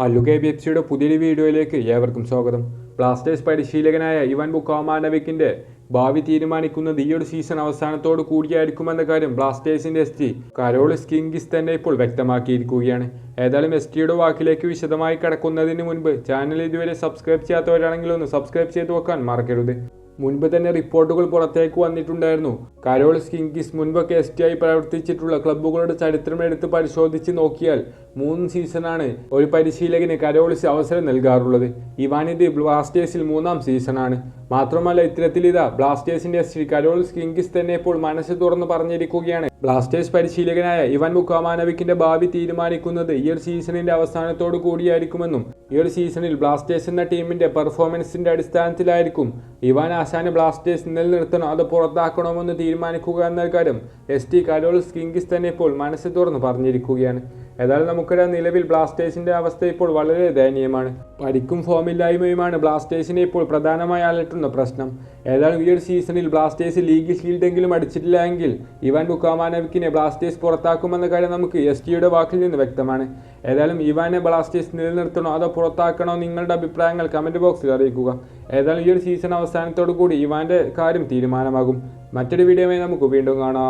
Mallu K B F സിയുടെ പുതിയൊരു വീഡിയോയിലേക്ക് ഏവർക്കും സ്വാഗതം. ബ്ലാസ്റ്റേഴ്സ് പരിശീലകനായ ഇവാൻ ബുക്കോമാനവിക്കിന്റെ ഭാവി തീരുമാനിക്കുന്നത് ഈ ഒരു സീസൺ അവസാനത്തോട് കൂടിയായിരിക്കുമെന്ന കാര്യം ബ്ലാസ്റ്റേഴ്സിന്റെ എസ് ടി കരോളിസ് കിങ്കിസ് തന്നെ ഇപ്പോൾ വ്യക്തമാക്കിയിരിക്കുകയാണ്. ഏതായാലും എസ് ടിയുടെ വാക്കിലേക്ക് വിശദമായി കടക്കുന്നതിന് മുൻപ് ചാനൽ ഇതുവരെ സബ്സ്ക്രൈബ് ചെയ്യാത്തവരാണെങ്കിൽ ഒന്ന് സബ്സ്ക്രൈബ് ചെയ്ത് വെക്കാൻ മറക്കരുത്. മുൻപ് തന്നെ റിപ്പോർട്ടുകൾ പുറത്തേക്ക് വന്നിട്ടുണ്ടായിരുന്നു. കരോൾ സ്കിങ്കിസ് മുൻപൊക്കെ എസ് ടി ആയി പ്രവർത്തിച്ചിട്ടുള്ള ക്ലബ്ബുകളുടെ ചരിത്രം എടുത്ത് പരിശോധിച്ച് നോക്കിയാൽ മൂന്ന് സീസണാണ് ഒരു പരിശീലകന് കരോളിസ് അവസരം നൽകാറുള്ളത്. ഇവാനിത് ബ്ലാസ്റ്റേഴ്സിൽ മൂന്നാം സീസണാണ്. മാത്രമല്ല ഇത്തരത്തിൽ ഇതാ ബ്ലാസ്റ്റേഴ്സിന്റെ ശ്രീ കരോൾ സ്കിങ്കിസ് കിങ്കിസ് തന്നെ ഇപ്പോൾ മനസ്സ് തുറന്ന് പറഞ്ഞിരിക്കുകയാണ്. ബ്ലാസ്റ്റേഴ്സ് പരിശീലകനായ ഇവാൻ മുക്കാമാനവിക്കിന്റെ ഭാവി തീരുമാനിക്കുന്നത് ഈ ഒരു സീസണിന്റെ അവസാനത്തോടു കൂടിയായിരിക്കുമെന്നും ഈ ഒരു സീസണിൽ ബ്ലാസ്റ്റേഴ്സ് എന്ന ടീമിന്റെ പെർഫോമൻസിന്റെ അടിസ്ഥാനത്തിലായിരിക്കും ഇവാൻ ആശാന് ബ്ലാസ്റ്റേഴ്സ് നിലനിർത്തണോ അത് പുറത്താക്കണമെന്ന് തീരുമാനിക്കുക എന്ന കാര്യം എസ് ടി കരോൾ സ്കിങ്കിസ് തന്നെ ഇപ്പോൾ മനസ്സ് തുറന്ന് പറഞ്ഞിരിക്കുകയാണ്. ഏതായാലും നമുക്കറിയാം നിലവിൽ ബ്ലാസ്റ്റേഴ്സിന്റെ അവസ്ഥ ഇപ്പോൾ വളരെ ദയനീയമാണ്. പരിക്കും ഫോമില്ലായ്മയുമാണ് ബ്ലാസ്റ്റേഴ്സിനെ ഇപ്പോൾ പ്രധാനമായി അലട്ടുന്ന പ്രശ്നം. ഏതായാലും ഈ ഒരു സീസണിൽ ബ്ലാസ്റ്റേഴ്സ് ലീഗ് ഷീൽഡെങ്കിലും അടിച്ചിട്ടില്ല എങ്കിൽ ഇവാൻ ബുക്കാമാനവിക്കിനെ ബ്ലാസ്റ്റേഴ്സ് പുറത്താക്കുമെന്ന കാര്യം നമുക്ക് എസ് ടിയുടെ വാക്കിൽ നിന്ന് വ്യക്തമാണ്. ഏതായാലും ഇവാനെ ബ്ലാസ്റ്റേഴ്സ് നിലനിർത്തണോ അതോ പുറത്താക്കണോ നിങ്ങളുടെ അഭിപ്രായങ്ങൾ കമന്റ് ബോക്സിൽ അറിയിക്കുക. ഏതായാലും ഈ ഒരു സീസൺ അവസാനത്തോടു കൂടി ഇവാന്റെ കാര്യം തീരുമാനമാകും. മറ്റൊരു വീഡിയോയുമായി നമുക്ക് വീണ്ടും കാണാം.